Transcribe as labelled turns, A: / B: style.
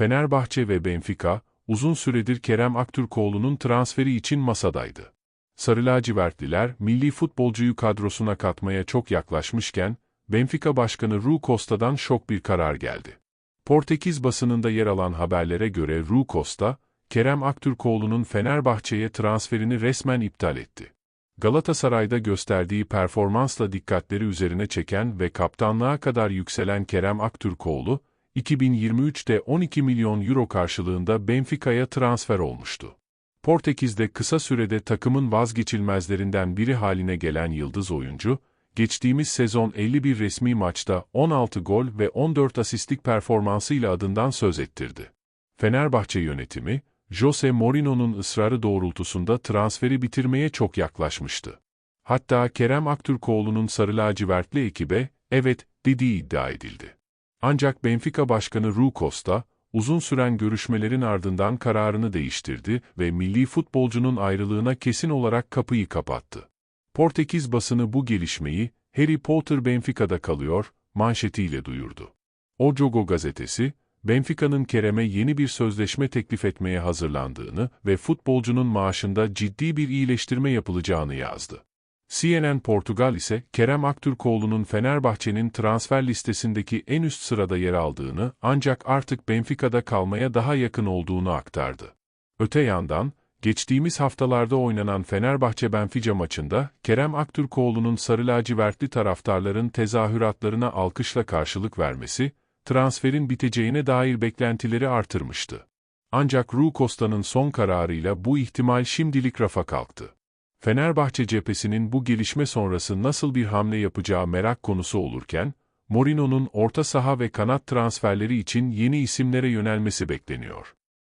A: Fenerbahçe ve Benfica, uzun süredir Kerem Aktürkoğlu'nun transferi için masadaydı. Sarı lacivertliler, milli futbolcuyu kadrosuna katmaya çok yaklaşmışken, Benfica Başkanı Rui Costa'dan şok bir karar geldi. Portekiz basınında yer alan haberlere göre Rui Costa, Kerem Aktürkoğlu'nun Fenerbahçe'ye transferini resmen iptal etti. Galatasaray'da gösterdiği performansla dikkatleri üzerine çeken ve kaptanlığa kadar yükselen Kerem Aktürkoğlu, 2023'te 12 milyon euro karşılığında Benfica'ya transfer olmuştu. Portekiz'de kısa sürede takımın vazgeçilmezlerinden biri haline gelen yıldız oyuncu, geçtiğimiz sezon 51 resmi maçta 16 gol ve 14 asistlik performansıyla adından söz ettirdi. Fenerbahçe yönetimi, Jose Mourinho'nun ısrarı doğrultusunda transferi bitirmeye çok yaklaşmıştı. Hatta Kerem Aktürkoğlu'nun sarı lacivertli ekibe, evet, dediği iddia edildi. Ancak Benfica Başkanı Rui Costa, uzun süren görüşmelerin ardından kararını değiştirdi ve milli futbolcunun ayrılığına kesin olarak kapıyı kapattı. Portekiz basını bu gelişmeyi, Harry Potter Benfica'da kalıyor, manşetiyle duyurdu. O Jogo gazetesi, Benfica'nın Kerem'e yeni bir sözleşme teklif etmeye hazırlandığını ve futbolcunun maaşında ciddi bir iyileştirme yapılacağını yazdı. CNN Portugal ise Kerem Aktürkoğlu'nun Fenerbahçe'nin transfer listesindeki en üst sırada yer aldığını ancak artık Benfica'da kalmaya daha yakın olduğunu aktardı. Öte yandan, geçtiğimiz haftalarda oynanan Fenerbahçe-Benfica maçında Kerem Aktürkoğlu'nun sarı lacivertli taraftarların tezahüratlarına alkışla karşılık vermesi, transferin biteceğine dair beklentileri artırmıştı. Ancak Rui Costa'nın son kararıyla bu ihtimal şimdilik rafa kalktı. Fenerbahçe cephesinin bu gelişme sonrası nasıl bir hamle yapacağı merak konusu olurken, Mourinho'nun orta saha ve kanat transferleri için yeni isimlere yönelmesi bekleniyor.